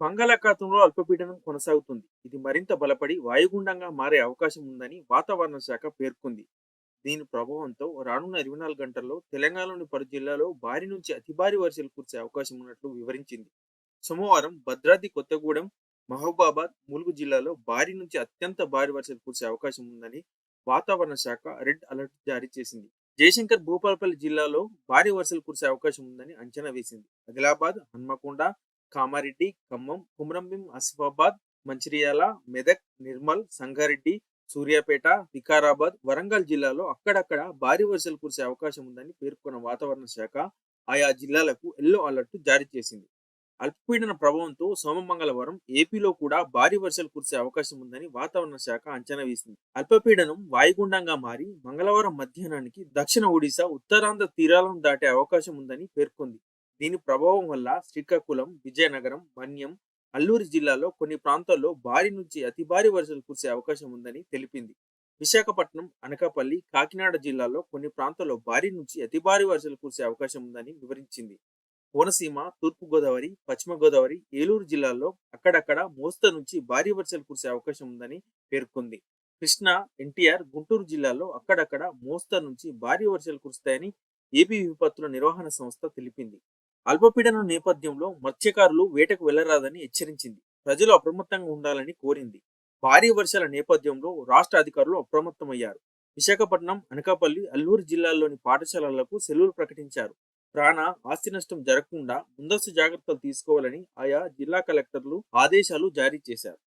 బంగాళాఖాతంలో అల్పపీడనం కొనసాగుతుంది. ఇది మరింత బలపడి వాయుగుండంగా మారే అవకాశం ఉందని వాతావరణ శాఖ పేర్కొంది. దీని ప్రభావంతో రానున్న ఇరవై నాలుగు గంటల్లో తెలంగాణలోని పలు జిల్లాలో భారీ నుంచి అతి భారీ వర్షాలు కురిసే అవకాశం ఉన్నట్లు వివరించింది. సోమవారం భద్రాద్రి కొత్తగూడెం మహబూబాబాద్ ములుగు జిల్లాలో భారీ నుంచి అత్యంత భారీ వర్షాలు కురిసే అవకాశం ఉందని వాతావరణ శాఖ రెడ్ అలర్ట్ జారీ చేసింది. జయశంకర్ భూపాలపల్లి జిల్లాలో భారీ వర్షాలు కురిసే అవకాశం ఉందని అంచనా వేసింది. ఆదిలాబాద్ హన్మకొండ కామారెడ్డి ఖమ్మం కుమ్రంభీం ఆసిఫాబాద్ మంచిర్యాల మెదక్ నిర్మల్ సంగారెడ్డి సూర్యాపేట వికారాబాద్ వరంగల్ జిల్లాలో అక్కడక్కడ భారీ వర్షాలు కురిసే అవకాశం ఉందని పేర్కొన్న వాతావరణ శాఖ ఆయా జిల్లాలకు ఎల్లో అలర్ట్ జారీ చేసింది. అల్పపీడన ప్రభావంతో సోమమంగళవారం ఏపీలో కూడా భారీ వర్షాలు కురిసే అవకాశం ఉందని వాతావరణ శాఖ అంచనా వేసింది. అల్పపీడనం వాయుగుండంగా మారి మంగళవారం మధ్యాహ్నానికి దక్షిణ ఒడిశా ఉత్తరాంధ్ర తీరాలను దాటే అవకాశం ఉందని పేర్కొంది. దీని ప్రభావం వల్ల శ్రీకాకుళం విజయనగరం మన్యం అల్లూరి జిల్లాలో కొన్ని ప్రాంతాల్లో భారీ నుంచి అతి భారీ వర్షాలు కురిసే అవకాశం ఉందని తెలిపింది. విశాఖపట్నం అనకాపల్లి కాకినాడ జిల్లాలో కొన్ని ప్రాంతాల్లో భారీ నుంచి అతి భారీ వర్షాలు కురిసే అవకాశం ఉందని వివరించింది. కోనసీమ తూర్పు గోదావరి పశ్చిమ గోదావరి ఏలూరు జిల్లాల్లో అక్కడక్కడ మోస్త నుంచి భారీ వర్షాలు కురిసే అవకాశం ఉందని పేర్కొంది. కృష్ణా ఎన్టీఆర్ గుంటూరు జిల్లాలో అక్కడక్కడ మోస్త నుంచి భారీ వర్షాలు కురుస్తాయని ఏపీ విపత్తుల నిర్వహణ సంస్థ తెలిపింది. అల్పపీడనం నేపథ్యంలో మత్స్యకారులు వేటకు వెళ్ళరాదని హెచ్చరించింది. ప్రజలు అప్రమత్తంగా ఉండాలని కోరింది. భారీ వర్షాల నేపథ్యంలో రాష్ట్ర అధికారులు అప్రమత్తమయ్యారు. విశాఖపట్నం అనకాపల్లి అల్లూరు జిల్లాల్లోని పాఠశాలలకు సెలవులు ప్రకటించారు. ప్రాణ ఆస్తి నష్టం జరగకుండా ముందస్తు జాగ్రత్తలు తీసుకోవాలని ఆయా జిల్లా కలెక్టర్లు ఆదేశాలు జారీ చేశారు.